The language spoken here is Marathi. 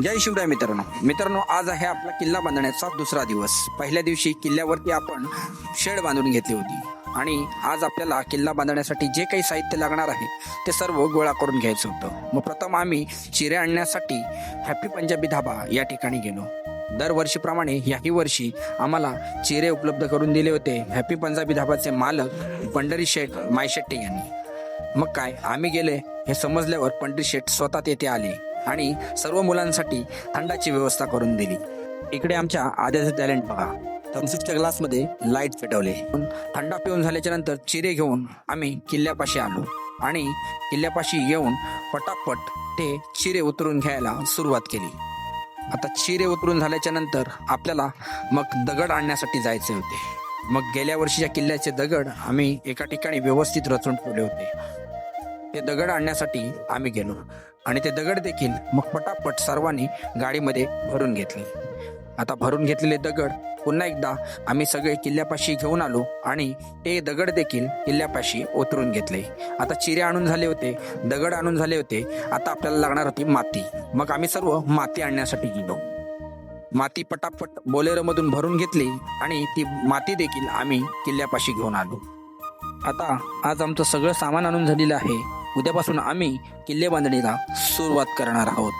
जय शिवराय मित्रांनो. मित्रांनो आज आहे आपला किल्ला बांधण्याचा दुसरा दिवस. पहिल्या दिवशी किल्ल्यावरती आपण शेड बांधून घेतली होती. आणि आज आपल्याला किल्ला बांधण्यासाठी जे काही साहित्य लागणार आहे ते सर्व गोळा करून घ्यायचं होतं. मग प्रथम आम्ही चिरे आणण्यासाठी हॅपी पंजाबी धाबा या ठिकाणी गेलो. दरवर्षीप्रमाणे याही वर्षी आम्हाला चिरे उपलब्ध करून दिले होते हॅपी पंजाबी धाबाचे मालक पंढरी शेठ मायशेट्टे यांनी. मग काय आम्ही गेले हे समजल्यावर पंढरी शेठ स्वतः तेथे आले. आणि सर्व मुलांसाठी थंडाची व्यवस्था करून दिली. इकडे आमच्या आद्याचं टॅलेंट बघा. थम्सअपच्या ग्लासमध्ये लाइट पेटवले. थंडा पिऊन झाल्याच्यानंतर चिरे घेऊन आम्ही किल्ल्यापाशी आलो. आणि किल्ल्यापाशी येऊन पटापट ते चिरे उतरून घ्यायला सुरुवात केली. आता चिरे उतरून झाल्याच्यानंतर आपल्याला मग दगड आणण्यासाठी जायचे होते. मग गेल्या वर्षीच्या किल्ल्याचे दगड आम्ही एका ठिकाणी व्यवस्थित रचून ठेवले होते. ते दगड आणण्यासाठी आम्ही गेलो. आणि ते दगड देखील मग पटापट सर्वांनी गाडीमध्ये भरून घेतले. आता भरून घेतलेले दगड पुन्हा एकदा आम्ही सगळे किल्ल्यापाशी घेऊन आलो आणि ते दगड देखील किल्ल्यापाशी ओतरून घेतले. आता चिरे आणून झाले होते दगड आणून झाले होते. आता आपल्याला लागणार होती माती. मग आम्ही सर्व माती आणण्यासाठी गेलो. माती पटापट बोलेरोमधून भरून घेतली आणि ती माती देखील आम्ही किल्ल्यापाशी घेऊन आलो. आता आज आमचं सगळं सामान आणून झालेलं आहे. उद्यापासून आम्ही किल्ले बांधणीला सुरुवात करणार आहोत.